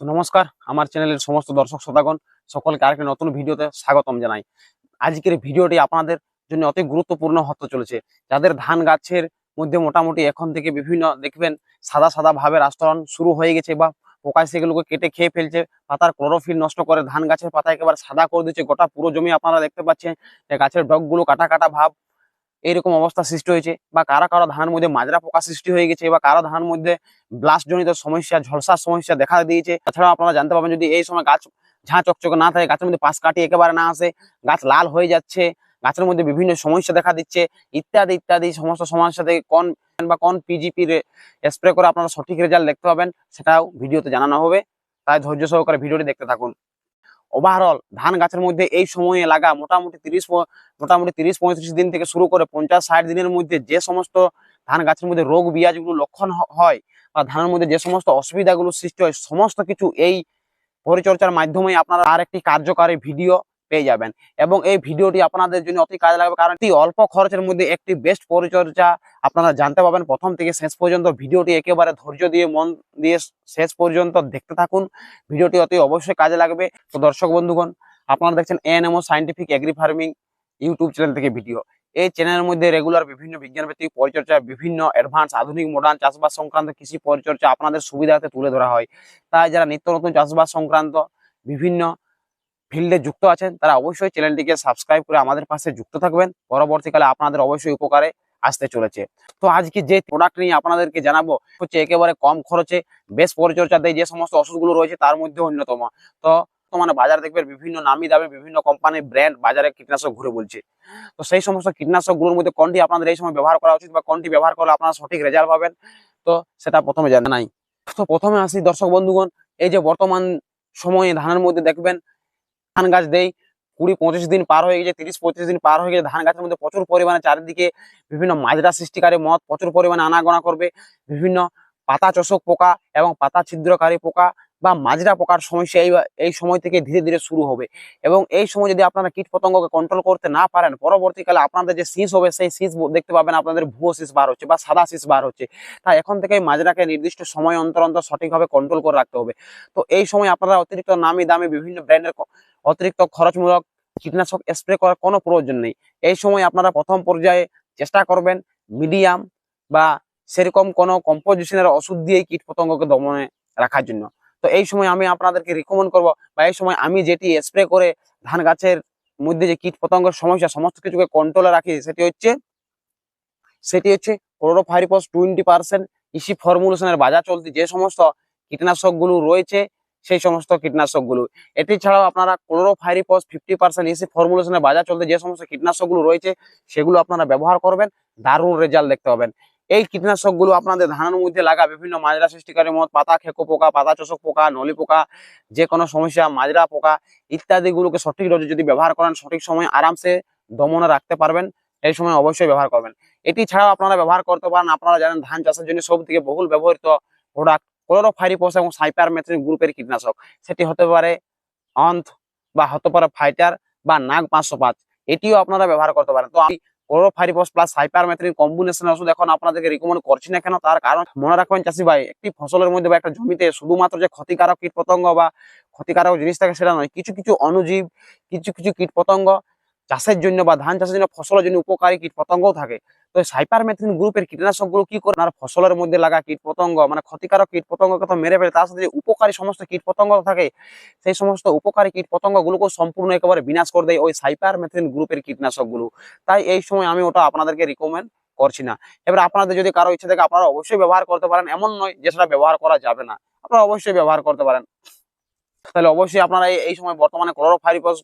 তো নমস্কার, আমার চ্যানেলের সমস্ত দর্শক শ্রোতাগণ, সকলকে আরেকটি নতুন ভিডিওতে স্বাগতম জানাই। আজকের ভিডিওটি আপনাদের জন্য অতি গুরুত্বপূর্ণ হতে চলেছে। যাদের ধান গাছের মধ্যে মোটামুটি এখন থেকে বিভিন্ন দেখবেন সাদা সাদা ভাবে আস্তরণ শুরু হয়ে গেছে বা পোকায় সেগুলোকে কেটে খেয়ে ফেলছে পাতার ক্লোরোফিল নষ্ট করে ধান গাছের পাতা একেবারে সাদা করে দিচ্ছে। গোটা পুরো জমি আপনারা দেখতে পাচ্ছেন গাছের ডগগুলো কাটা কাটা ভাব এইরকম অবস্থা সৃষ্টি হয়েছে বা কারা কারও ধানের মধ্যে মাজরা পোকা সৃষ্টি হয়ে গেছে বা কারও ধানের মধ্যে ব্লাস্ট জনিত সমস্যা, ঝলসার সমস্যা দেখা দিয়েছে। তাছাড়াও আপনারা জানতে পারবেন যদি এই সময় গাছ ঝাঁ চকচকে না থাকে, গাছের মধ্যে পাশ কাটি একেবারে না আসে, গাছ লাল হয়ে যাচ্ছে, গাছের মধ্যে বিভিন্ন সমস্যা দেখা দিচ্ছে, ইত্যাদি ইত্যাদি সমস্ত সমস্যা থেকে কোন বা কোন পিজিপি স্প্রে করে আপনারা সঠিক রেজাল্ট দেখতে পাবেন, সেটাও ভিডিওতে জানানো হবে। তাই ধৈর্য সহকারে ভিডিওটি দেখতে থাকুন। ওভারঅল ধান গাছের মধ্যে এই সময়ে লাগা মোটামুটি তিরিশ মোটামুটি তিরিশ পঁয়ত্রিশ দিন থেকে শুরু করে পঞ্চাশ ষাট দিনের মধ্যে যে সমস্ত ধান গাছের মধ্যে রোগ বিয়াজগুলো লক্ষণ হয় বা ধানের মধ্যে যে সমস্ত অসুবিধাগুলো সৃষ্টি হয়, সমস্ত কিছু এই পরিচর্যার মাধ্যমে আপনারা আর একটি কার্যকারী ভিডিও পেয়ে যাবেন। এবং এই ভিডিওটি আপনাদের জন্য অতি কাজে লাগবে কারণ অল্প খরচের মধ্যে একটি বেস্ট পরিচর্যা আপনারা জানতে পারবেন। প্রথম থেকে শেষ পর্যন্ত ভিডিওটি একেবারে ধৈর্য দিয়ে, মন দিয়ে শেষ পর্যন্ত দেখতে থাকুন। ভিডিওটি অতি অবশ্যই কাজে লাগবে। তো দর্শক বন্ধুগণ, আপনারা দেখছেন A N M O scientific agri farming YouTube channel থেকে ভিডিও এই চ্যানেলের মধ্যে রেগুলার বিভিন্ন বিজ্ঞানভিত্তিক পরিচর্যা, বিভিন্ন অ্যাডভান্স আধুনিক মডার্ন চাষবাস সংক্রান্ত কৃষি পরিচর্যা আপনাদের সুবিধাতে তুলে ধরা হয়। তাই যারা নিত্য নতুন চাষবাস সংক্রান্ত বিভিন্ন ফিল্ডে যুক্ত আছেন, তারা অবশ্যই চ্যানেলটিকে সাবস্ক্রাইব করে আমাদের পাশে যুক্ত থাকবেন। পরবর্তীকালে আপনাদের অবশ্যই উপকারে আসতে চলেছে। তো আজকে যে প্রোডাক্ট নিয়ে আপনাদেরকে জানাব হচ্ছে একেবারে কম খরচে, বেশ পরিচর্যা দেয় যে সমস্ত ওষুধগুলো রয়েছে তার মধ্যে অন্যতম। তো মানে বাজার দেখবেন বিভিন্ন নামি দামে, বিভিন্ন কোম্পানির ব্র্যান্ড বাজারে কীটনাশক ঘুরে বলছে। তো সেই সমস্ত কীটনাশকগুলোর মধ্যে কোনটি আপনাদের এই সময় ব্যবহার করা উচিত বা কোনটি ব্যবহার করলে আপনারা সঠিক রেজাল্ট পাবেন? তো সেটা প্রথমে জানাই তো প্রথমে আসি দর্শক বন্ধুগণ, এই যে বর্তমান সময়ে ধানের মধ্যে দেখবেন ধান গাছ দেই। কুড়ি, পঁচিশ দিন পার হয়ে গেছে, তিরিশ পঁচিশ দিন পার হয়ে গেছে, ধান গাছের মধ্যে প্রচুর পরিমাণে চারিদিকে বিভিন্ন মাজরা সৃষ্টিকারী মদ প্রচুর পরিমাণে আনাগোনা করবে। বিভিন্ন পাতা চোষক পোকা এবং পাতা ছিদ্রকারী পোকা বা মাজরা পোকার সমস্যা এই এই সময় থেকে ধীরে ধীরে শুরু হবে। এবং এই সময় যদি আপনারা কীট পতঙ্গকে কন্ট্রোল করতে না পারেন, পরবর্তীকালে আপনাদের যে শীষ হবে, সেই শীষ দেখতে পাবেন আপনাদের ভুয়ো শীষ বার হচ্ছে বা সাদা শীষ বার হচ্ছে। তাই এখন থেকে মাজরাকে নির্দিষ্ট সময় অন্তর অন্তর সঠিকভাবে কন্ট্রোল করে রাখতে হবে। তো এই সময় আপনারা অতিরিক্ত নামি দামি বিভিন্ন ব্র্যান্ডের অতিরিক্ত খরচমূলক কীটনাশক স্প্রে করার কোনো প্রয়োজন নেই। এই সময় আপনারা প্রথম পর্যায়ে চেষ্টা করবেন মিডিয়াম বা সেরকম কোনো কম্পোজিশনের ওষুধ দিয়েই কীট পতঙ্গকে দমনে রাখার জন্য। তো এই সময় আমি আপনাদেরকে রিকমেন্ড করব বা এই সময় আমি যেটি স্প্রে করে ধান গাছের মধ্যে যে কীট পতঙ্গের সমস্যা, সমস্ত কিছুকে কন্ট্রোলে রাখি, সেটি হচ্ছে সেটি হচ্ছে chlorpyrifos twenty percent E C ফর্মুলেশনের বাজার চলতি যে সমস্ত কীটনাশকগুলো রয়েছে, সেই সমস্ত কীটনাশকগুলো। এটি ছাড়াও আপনারা chlorpyrifos fifty percent E C ফর্মুলেশনের বাজার চলতে যে সমস্ত কীটনাশকগুলো রয়েছে, সেগুলো আপনারা ব্যবহার করবেন, দারুণ রেজাল্ট দেখতে পাবেন। এই কীটনাশকগুলো আপনাদের ধানের মধ্যে লাগা বিভিন্ন মাজরা সৃষ্টিকারী মত পাতা, খেকো পোকা, পাতা চোষক পোকা, নলি পোকা, যে কোনো সমস্যা, মাজরা পোকা ইত্যাদিগুলোকে সঠিক ডোজে যদি ব্যবহার করেন, সঠিক সময় আরামসে দমনে রাখতে পারবেন, এই সময় অবশ্যই ব্যবহার করবেন। এটি ছাড়াও আপনারা ব্যবহার করতে পারেন, আপনারা জানেন ধান চাষের জন্য সব থেকে বহুল ব্যবহৃত প্রোডাক্ট ক্লোরোফাইরিপস এবং সাইপার সাইপারমেথ্রিন গ্রুপের কীটনাশক। সেটি হতে পারে অন্থ বা হতে পারে ফাইটার বা নাগ পাঁচশো পাঁচ এটিও আপনারা ব্যবহার করতে পারেন। তো আমি ক্লোরোফাইরিপস প্লাস সাইপারমেথ্রিন কম্বিনেশন ওষুধ এখন আপনাদেরকে রিকমেন্ড করছি না কেন? তার কারণ মনে রাখবেন চাষি ভাই, একটি ফসলের মধ্যে বা একটা জমিতে শুধুমাত্র যে ক্ষতিকারক কীটপতঙ্গ বা ক্ষতিকারক জিনিস থাকে সেটা নয়, কিছু কিছু অনুজীব কিছু কিছু কীট পতঙ্গ চাষের জন্য বা ধান চাষের জন্য ফসলের জন্য উপকারী কীট পতঙ্গও থাকে। তো সাইপারমেথ্রিন গ্রুপের কীটনাশকগুলো কি করে? আর ফসলের মধ্যে লাগা কীট পতঙ্গ মানে ক্ষতিকারক কীট পতঙ্গকে তো মেরে ফেলে, তার সাথে যে উপকারী সমস্ত কীট পতঙ্গ থাকে, সেই সমস্ত উপকারী কীট পতঙ্গগুলোকে সম্পূর্ণ একেবারে বিনাশ করে দেয় ওই সাইপারমেথ্রিন গ্রুপের কীটনাশকগুলো। তাই এই সময় আমি ওটা আপনাদেরকে রিকমেন্ড করছি না। এবার আপনাদের যদি কারও ইচ্ছে থাকে, আপনারা অবশ্যই ব্যবহার করতে পারেন। এমন নয় যে সেটা ব্যবহার করা যাবে না। আপনারা অবশ্যই ব্যবহার করতে পারেন। তাহলে অবশ্যই আপনারা এই সময় বর্তমানে ক্লোরোফাইরিপস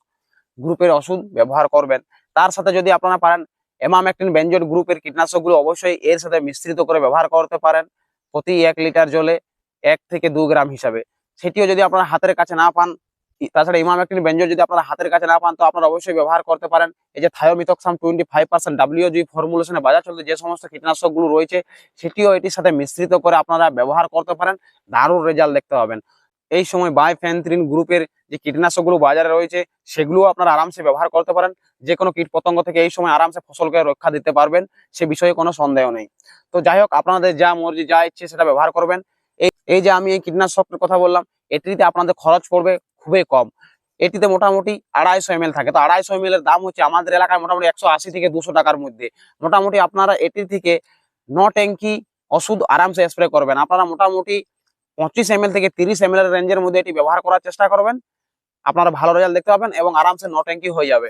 গ্রুপের ওষুধ ব্যবহার করবেন। তার সাথে যদি আপনারা পারেন এমামেকটিন বেঞ্জোড গ্রুপের কীটনাশকগুলো অবশ্যই এর সাথে মিশ্রিত করে ব্যবহার করতে পারেন প্রতি এক লিটার জলে এক থেকে দু গ্রাম হিসাবে। সেটিও যদি আপনারা হাতের কাছে না পান, তাছাড়া ইমামেকটিন ব্যঞ্জন যদি আপনারা হাতের কাছে না পান, তো আপনারা অবশ্যই ব্যবহার করতে পারেন। এই যে thiamethoxam twenty five percent W G ফর্মুলেশনে বাজার চলতে যে সমস্ত কীটনাশকগুলো রয়েছে, সেটিও এটির সাথে মিশ্রিত করে আপনারা ব্যবহার করতে পারেন, দারুণ রেজাল্ট দেখতে পাবেন। এই সময় বাই বাইফ্যান্থ্রিন গ্রুপের যে কীটনাশকগুলো বাজারে রয়েছে, সেগুলো আপনারা আরামসে ব্যবহার করতে পারেন। যে কোনো কীট পতঙ্গ থেকে এই সময় আরামসে ফসলকে রক্ষা দিতে পারবেন, সে বিষয়ে কোনো সন্দেহ নেই। তো যাই হোক, আপনাদের যা মর্জি, যা ইচ্ছে সেটা ব্যবহার করবেন। এই এই যে আমি এই কীটনাশকের কথা বললাম, এটিতে আপনাদের খরচ পড়বে খুবই কম। এটিতে মোটামুটি আড়াইশো এম থাকে। তো আড়াইশো এম দাম হচ্ছে আমাদের এলাকায় মোটামুটি একশো আশি থেকে দুশো টাকার মধ্যে। মোটামুটি আপনারা এটি থেকে ন ট্যাঙ্কি ওষুধ আরামসে স্প্রে করবেন। আপনারা মোটামুটি পঁচিশ এম থেকে তিরিশ এম এর রেঞ্জের মধ্যে এটি ব্যবহার করার চেষ্টা করবেন। আপনারা ভালো রেজাল্ট দেখতে পাবেন এবং আরামসে ন ট্যাঙ্কি হয়ে যাবে।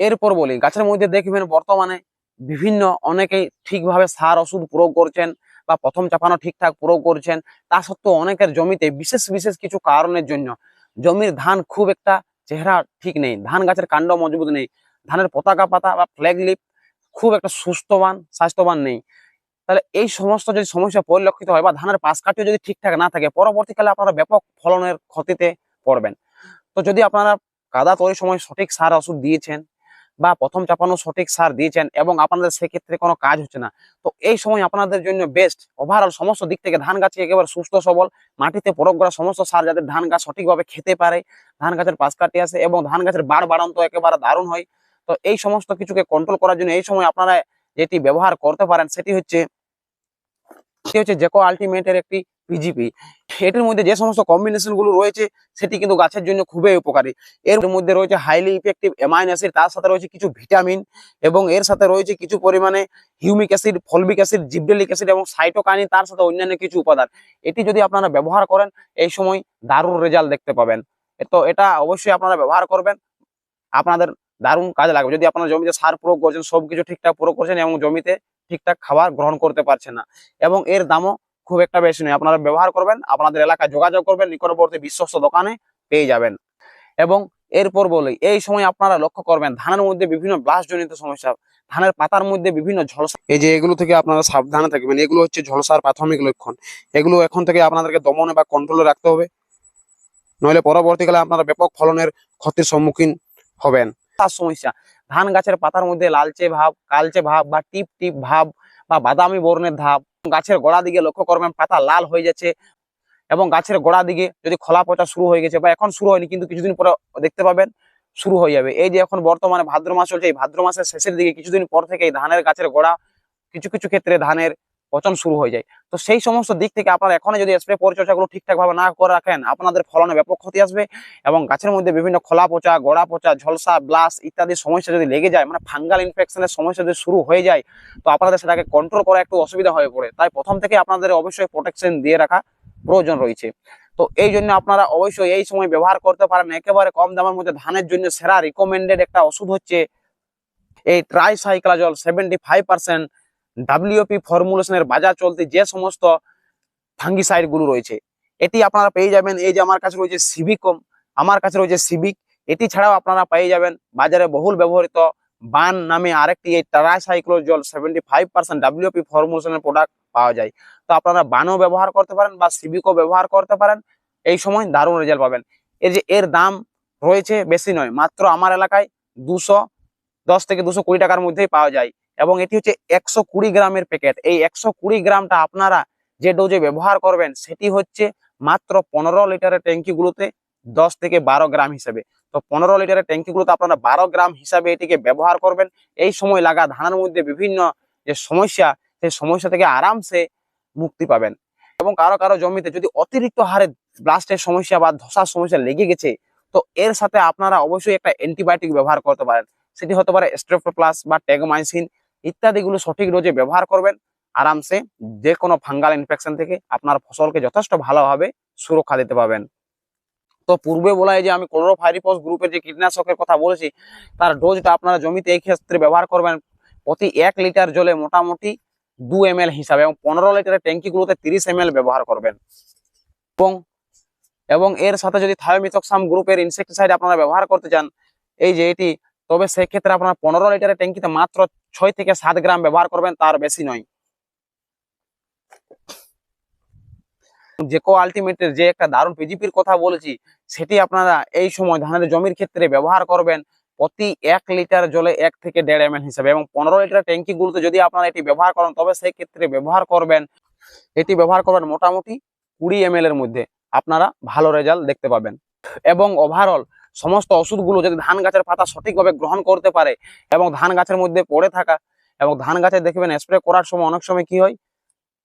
এরপর বলি, গাছের মধ্যে দেখবেন বর্তমানে বিভিন্ন অনেকেই ঠিকভাবে সার ওষুধ প্রয়োগ করছেন বা প্রথম চাপানো ঠিকঠাক প্রয়োগ করছেন। তা সত্ত্বেও অনেকের জমিতে বিশেষ বিশেষ কিছু কারণের জন্য জমির ধান খুব একটা চেহারা ঠিক নেই। ধান গাছের কাণ্ড মজবুত নেই। ধানের পতাকা পাতা বা ফ্ল্যাগ লিপ খুব একটা সুস্থবান, স্বাস্থ্যবান নেই। তাহলে এই সমস্ত যদি সমস্যা পরিলক্ষিত হয় বা ধানের পাশ কাটিও যদি ঠিকঠাক না থাকে, পরবর্তীকালে আপনারা ব্যাপক ফলনের ক্ষতিতে পড়বেন। তো যদি আপনারা কাদা তৈরির সময় সঠিক সার ওষুধ দিয়েছেন বা প্রথম চাপানো সঠিক সার দিয়েছেন এবং আপনাদের সেক্ষেত্রে কোনো কাজ হচ্ছে না, তো এই সময় আপনাদের জন্য বেস্ট ওভারঅল সমস্ত দিক থেকে ধান গাছ একেবারে সুস্থ, সবল, মাটিতে প্রয়োগ করা সমস্ত সার যাতে ধান গাছ সঠিকভাবে খেতে পারে, ধান গাছের পাশ কাটি আসে এবং ধান গাছের বাড় বাড়ন্ত একেবারে দারুণ হয়, তো এই সমস্ত কিছুকে কন্ট্রোল করার জন্য এই সময় আপনারা যেটি ব্যবহার করতে পারেন সেটি হচ্ছে সেটি হচ্ছে জেকো আলটিমেটের একটি পিজিপি এটির মধ্যে যে সমস্ত কম্বিনেশনগুলো রয়েছে, সেটি কিন্তু গাছের জন্য খুবই উপকারী। এর মধ্যে রয়েছে হাইলি ইফেক্টিভ অ্যামাইন অ্যাসিড তার সাথে রয়েছে কিছু ভিটামিন এবং এর সাথে রয়েছে কিছু পরিমাণে humic acid fulvic acid gibberellic acid এবং সাইটোকাইনিন তার সাথে অন্যান্য কিছু উপাদান। এটি যদি আপনারা ব্যবহার করেন, এই সময় দারুণ রেজাল্ট দেখতে পাবেন। তো এটা অবশ্যই আপনারা ব্যবহার করবেন। আপনাদের দারুণ কাজে লাগবে। যদি আপনারা জমিতে সার প্রয়োগ করছেন, সবকিছু ঠিকঠাক প্রয়োগ করছেন এবং জমিতে ঠিকঠাক খাবার গ্রহণ করতে পারছেন না, এবং এর দামও খুব একটা বেশি নয়। আপনারা ব্যবহার করবেন, আপনাদের এলাকায় যোগাযোগ করবেন, নিকটবর্তী বিশ্বস্ত দোকানে পেয়ে যাবেন। এবং এরপর বলি, এই সময় আপনারা লক্ষ্য করবেন, ধানের মধ্যে বিভিন্ন ব্লাস্ট জনিত সমস্যা, ধানের পাতার মধ্যে বিভিন্ন ঝলসা এই যে এগুলো থেকে আপনারা সাবধানে থাকবেন। এগুলো হচ্ছে ঝলসার প্রাথমিক লক্ষণ। এগুলো এখন থেকে আপনাদেরকে দমনে বা কন্ট্রোলে রাখতে হবে। নইলে পরবর্তীকালে আপনারা ব্যাপক ফলনের ক্ষতির সম্মুখীন হবেন। তার সমস্যা। ধান গাছের পাতার মধ্যে লালচে ভাব, কালচে ভাব বা টিপ টিপ ভাব বা বাদামি বর্ণের ধাপ। গাছের গোড়া দিকে লক্ষ্য করবেন পাতা লাল হয়ে যাচ্ছে এবং গাছের গোড়া দিকে যদি খোলা পচা শুরু হয়ে গেছে বা এখন শুরু হয়নি কিন্তু কিছুদিন পরে দেখতে পাবেন শুরু হয়ে যাবে। এই যে এখন বর্তমানে ভাদ্র মাস চলছে, এই ভাদ্র মাসের শেষের দিকে কিছুদিন পর থেকে ধানের গাছের গোড়া কিছু কিছু ক্ষেত্রে ধানের পচন শুরু হয়ে যায়। তো সেই সমস্ত দিক থেকে আপনারা এখনই যদি স্প্রে পরিচর্যাগুলো ঠিকঠাকভাবে না করে রাখেন, আপনাদের ফলনে ব্যাপক ক্ষতি আসবে এবং গাছের মধ্যে বিভিন্ন খোলা পচা, গোড়া পচা, ঝলসা ব্লাস ইত্যাদি সমস্যা যদি লেগে যায় মানে ফাঙ্গাল ইনফেকশনের সমস্যা যদি শুরু হয়ে যায়, তো আপনাদের সেটাকে কন্ট্রোল করা একটু অসুবিধা হয়ে পড়ে। তাই প্রথম থেকে আপনাদের অবশ্যই প্রোটেকশন দিয়ে রাখা প্রয়োজন রয়েছে। তো এই জন্য আপনারা অবশ্যই এই সময় ব্যবহার করতে পারেন। একেবারে কম দামের মধ্যে ধানের জন্য সেরা রিকমেন্ডেড একটা ওষুধ হচ্ছে এই tricyclazole seventy five percent W P ফর্মুলেশনের বাজার চলতে যে সমস্ত ফাঙ্গিসাইডগুলো রয়েছে, এটি আপনারা পেয়ে যাবেন। এই যে আমার কাছে রয়েছে সিভিকম আমার কাছে রয়েছে সিভিক এটি ছাড়াও আপনারা পেয়ে যাবেন বাজারে বহুল ব্যবহৃত বান নামে আরেকটি এই tricyclazole seventy five percent W P ফর্মুলেশনের product পাওয়া যায়। তো আপনারা বানও ব্যবহার করতে পারেন বা সিভিকও ব্যবহার করতে পারেন। এই সময় দারুণ রেজাল্ট পাবেন। এই যে এর দাম রয়েছে বেশি নয়, মাত্র আমার এলাকায় দুশো দশ থেকে দুশো কুড়ি টাকার মধ্যেই পাওয়া যায়। এবং এটি হচ্ছে একশো কুড়ি গ্রামের প্যাকেট এই একশো কুড়ি গ্রামটা আপনারা যে ডোজে ব্যবহার করবেন, সেটি হচ্ছে মাত্র পনেরো লিটারের ট্যাঙ্কিগুলোতে দশ থেকে বারো গ্রাম হিসেবে। তো পনেরো লিটারের ট্যাঙ্কিগুলোতে আপনারা বারো গ্রাম হিসাবে এটিকে ব্যবহার করবেন। এই সময় লাগা ধানের মধ্যে বিভিন্ন যে সমস্যা, সেই সমস্যা থেকে আরামসে মুক্তি পাবেন। এবং কারও কারও জমিতে যদি অতিরিক্ত হারে ব্লাস্টের সমস্যা বা ধসার সমস্যা লেগে গেছে, তো এর সাথে আপনারা অবশ্যই একটা অ্যান্টিবায়োটিক ব্যবহার করতে পারেন। সেটি হতে পারে স্ট্রেপ্টোপ্লাস বা ট্যাগমাইসিন ইত্যাদিগুলো সঠিক ডোজে ব্যবহার করবেন। আরামসে যে কোনো ফাঙ্গাল ইনফেকশন থেকে আপনার ফসলকে যথেষ্ট ভালোভাবে সুরক্ষা দিতে পারবেন। তো পূর্বে বলা হয় যে আমি ক্লোরোফাইরিপস গ্রুপের যে কীটনাশকের কথা বলেছি, তার ডোজটা আপনারা জমিতে এই ক্ষেত্রে ব্যবহার করবেন প্রতি এক লিটার জলে মোটামুটি দু এম হিসাবে এবং পনেরো লিটারের ট্যাঙ্কিগুলোতে তিরিশ এম ব্যবহার করবেন। এবং এবং এর সাথে যদি থায়োমিথক্সাম গ্রুপের ইনসেকটিসাইড আপনারা ব্যবহার করতে চান, এই যে এটি, তবে সেক্ষেত্রে আপনারা পনেরো লিটারের ট্যাঙ্কিতে মাত্র ছয় থেকে সাত গ্রাম ব্যবহার করবেন, তার বেশি নয়। জেকো আলটিমেটের যে একটা দারুণ পিজিপির কথা বলেছি, সেটি আপনারা এই সময় ধানের জমির ক্ষেত্রে ব্যবহার করবেন প্রতি এক লিটার জলে এক থেকে দেড় এম হিসাবে এবং পনেরো লিটার ট্যাঙ্কি গুলোতে যদি আপনারা এটি ব্যবহার করেন, তবে সেই ক্ষেত্রে ব্যবহার করবেন, এটি ব্যবহার করবেন মোটামুটি কুড়ি এম এর মধ্যে। আপনারা ভালো রেজাল্ট দেখতে পাবেন। এবং ওভারঅল সমস্ত ওষুধগুলো যদি ধান গাছের পাতা সঠিকভাবে গ্রহণ করতে পারে এবং ধান গাছের মধ্যে পড়ে থাকা এবং ধান গাছে দেখবেন স্প্রে করার সময় অনেক সময় কি হয়?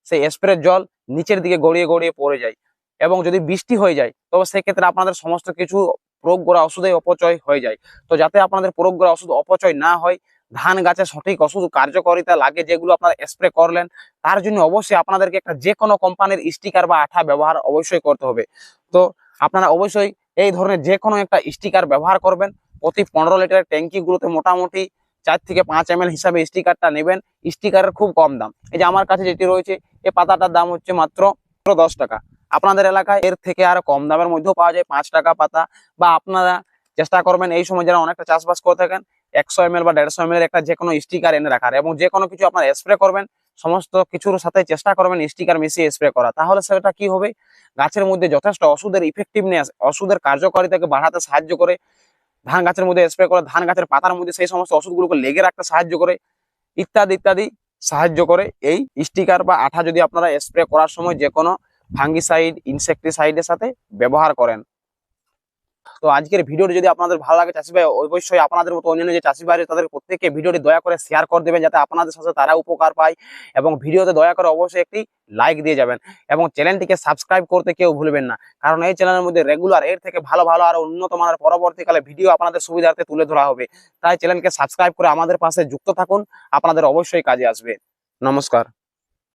সেই স্প্রের জল নিচের দিকে গড়িয়ে গড়িয়ে পড়ে যায় এবং যদি বৃষ্টি হয়ে যায়, তবে সেক্ষেত্রে আপনাদের সমস্ত কিছু প্রয়োগ করা ওষুধে অপচয় হয়ে যায়। তো যাতে আপনাদের প্রয়োগ করা ওষুধ অপচয় না হয়, ধান গাছে সঠিক ওষুধ কার্যকারিতা লাগে যেগুলো আপনারা স্প্রে করলেন, তার জন্য অবশ্যই আপনাদেরকে একটা যে কোনো কোম্পানির স্টিকার বা আঠা ব্যবহার অবশ্যই করতে হবে। তো আপনারা অবশ্যই এই ধরনের যে কোনো একটা স্টিকার ব্যবহার করবেন। প্রতি পনেরো লিটারের ট্যাঙ্কিগুলোতে মোটামুটি চার থেকে পাঁচ এম হিসাবে স্টিকারটা নেবেন। স্টিকারের খুব কম দাম। এই যে আমার কাছে যেটি রয়েছে এই পাতাটার দাম হচ্ছে মাত্র দশ টাকা। আপনাদের এলাকায় এর থেকে আরও কম দামের মধ্যেও পাওয়া যায় পাঁচ টাকা পাতা। বা আপনারা চেষ্টা করবেন এই সময় যারা অনেকটা চাষবাস করে থাকেন, একশো এম বা দেড়শো এম একটা যে কোনো স্টিকার এনে রাখার। এবং যে কোনো কিছু আপনার স্প্রে করবেন সমস্ত কিছুর সাথে চেষ্টা করবেন স্টিকার মিশিয়ে স্প্রে করা। তাহলে সেটা কি হবে? গাছের মধ্যে যথেষ্ট ওষুধের ইফেক্টিভনেস ওষুধের কার্যকারিতাকে বাড়াতে সাহায্য করে। ধান গাছের মধ্যে স্প্রে করে, ধান গাছের পাতার মধ্যে সেই সমস্ত ওষুধগুলোকে লেগে রাখতে সাহায্য করে, ইত্যাদি ইত্যাদি সাহায্য করে। এই স্টিকার বা আঠা যদি আপনারা স্প্রে করার সময় যে কোনো ফাঙ্গিসাইড ইনসেকটিসাইডের সাথে ব্যবহার করেন। তো আজকের ভিডিওটি যদি আপনাদের ভালো লাগে, চাষি ভাই, অবশ্যই আপনাদের মতো অন্যান্য যে চাষি ভাই তাদের প্রত্যেককে ভিডিওটি দয়া করে শেয়ার করে দেবেন যাতে আপনাদের সাথে তারা উপকার পায় এবং ভিডিওতে দয়া করে অবশ্যই একটি লাইক দিয়ে যাবেন এবং চ্যানেলটিকে সাবস্ক্রাইব করতে কেউ ভুলবেন না। কারণ এই চ্যানেলের মধ্যে রেগুলার এর থেকে ভালো ভালো আরও উন্নত মানের পরবর্তীকালে ভিডিও আপনাদের সুবিধার্থে তুলে ধরা হবে। তাই চ্যানেলকে সাবস্ক্রাইব করে আমাদের পাশে যুক্ত থাকুন, আপনাদের অবশ্যই কাজে আসবে। নমস্কার।